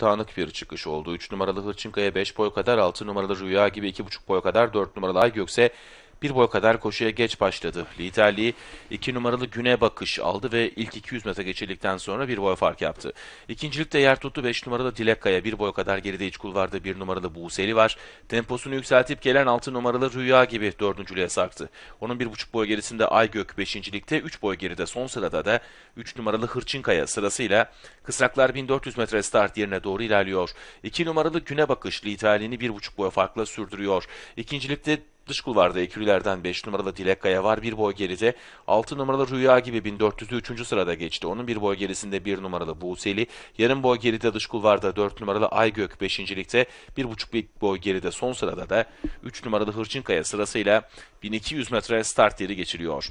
dağınık bir çıkış oldu. 3 numaralı Hırçınkaya 5 boy kadar, 6 numaralı Rüya gibi 2,5 boy kadar, 4 numaralı Ay 1 boy kadar koşuya geç başladı. Liderliği 2 numaralı Güne Bakış aldı ve ilk 200 metre geçildikten sonra 1 boy fark yaptı. İkincilikte yer tuttu 5 numaralı Dilek Kaya 1 boy kadar geride iç kulvarda 1 numaralı Buğseli var. Temposunu yükseltip gelen 6 numaralı Rüya gibi dördüncülüğe sarktı. Onun 1,5 boy gerisinde Aygök 5. ligde 3 boy geride son sırada da 3 numaralı Hırçınkaya sırasıyla Kısraklar 1400 metre start yerine doğru ilerliyor. 2 numaralı Güne Bakış liderliğini 1,5 boy farkla sürdürüyor. İkincilikte Dış kulvarda ekürülerden 5 numaralı Dilek Kaya var. Bir boy geride 6 numaralı Rüya gibi 1400'ü 3. sırada geçti. Onun bir boy gerisinde 1 numaralı Buğseli. Yarım boy geride dış kulvarda 4 numaralı Aygök 5. ligde. 1,5 boy geride son sırada da 3 numaralı Hırçınkaya sırasıyla 1200 metre start yeri geçiriyor.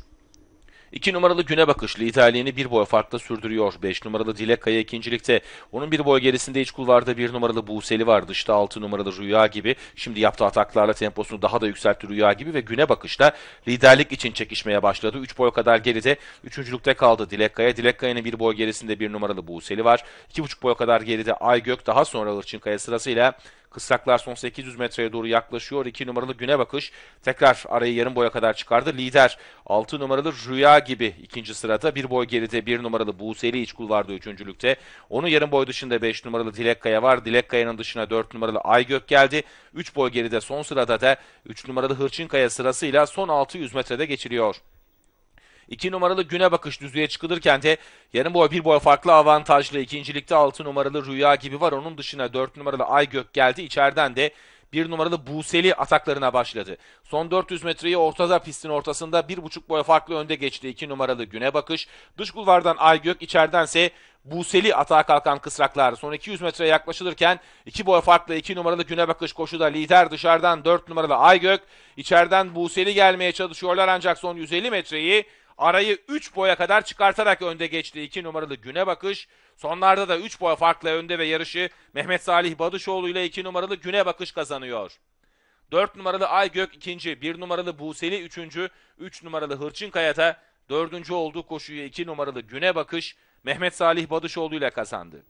2 numaralı Güne Bakış liderliğini bir boy farkla sürdürüyor. 5 numaralı Dilek Kaya ikincilikte. Onun bir boy gerisinde iç kulvarda 1 numaralı Buğseli var. Dışta 6 numaralı Rüya gibi. Şimdi yaptığı ataklarla temposunu daha da yükseltti Rüya gibi ve Güne Bakış'ta liderlik için çekişmeye başladı. 3 boy kadar geride. Üçüncülükte kaldı Dilek Kaya. Dilek Kaya'nın bir boy gerisinde 1 numaralı Buğseli var. 2,5 boy kadar geride Aygök. Daha sonra Irçın Kaya sırasıyla Kısraklar son 800 metreye doğru yaklaşıyor. 2 numaralı Güne Bakış tekrar arayı yarım boya kadar çıkardı. Lider 6 numaralı Rüya gibi ikinci sırada. Bir boy geride 1 numaralı Buğseli iç kulvarda üçüncülükte. Onu yarım boy dışında 5 numaralı Dilek Kaya var. Dilek Kaya'nın dışına 4 numaralı Aygök geldi. 3 boy geride son sırada da 3 numaralı Hırçın Kaya sırasıyla son 600 metrede geçiliyor. 2 numaralı güne bakış düzlüğe çıkılırken de yarım boy bir boy farklı avantajlı ikincilikte 6 numaralı Rüya gibi var. Onun dışına 4 numaralı Aygök geldi. İçeriden de bir numaralı Buseli ataklarına başladı. Son 400 metreyi ortada pistin ortasında bir buçuk boy farklı önde geçti. 2 numaralı Güne Bakış. Dış kulvardan Aygök içeridense Buseli atağa kalkan kısraklar. Son 200 metreye yaklaşılırken 2 boy farklı 2 numaralı Güne Bakış koşuda lider dışarıdan 4 numaralı Aygök. içeriden Buseli gelmeye çalışıyorlar ancak son 150 metreyi Arayı 3 boya kadar çıkartarak önde geçti 2 numaralı Güne Bakış. Sonlarda da 3 boya farklı önde ve yarışı Mehmet Salih Badışoğlu ile 2 numaralı Güne Bakış kazanıyor. 4 numaralı Aygök ikinci, 1 numaralı Buseli üçüncü, 3 numaralı Hırçınkaya'da dördüncü olduğu koşuyu 2 numaralı Güne Bakış Mehmet Salih Badışoğlu ile kazandı.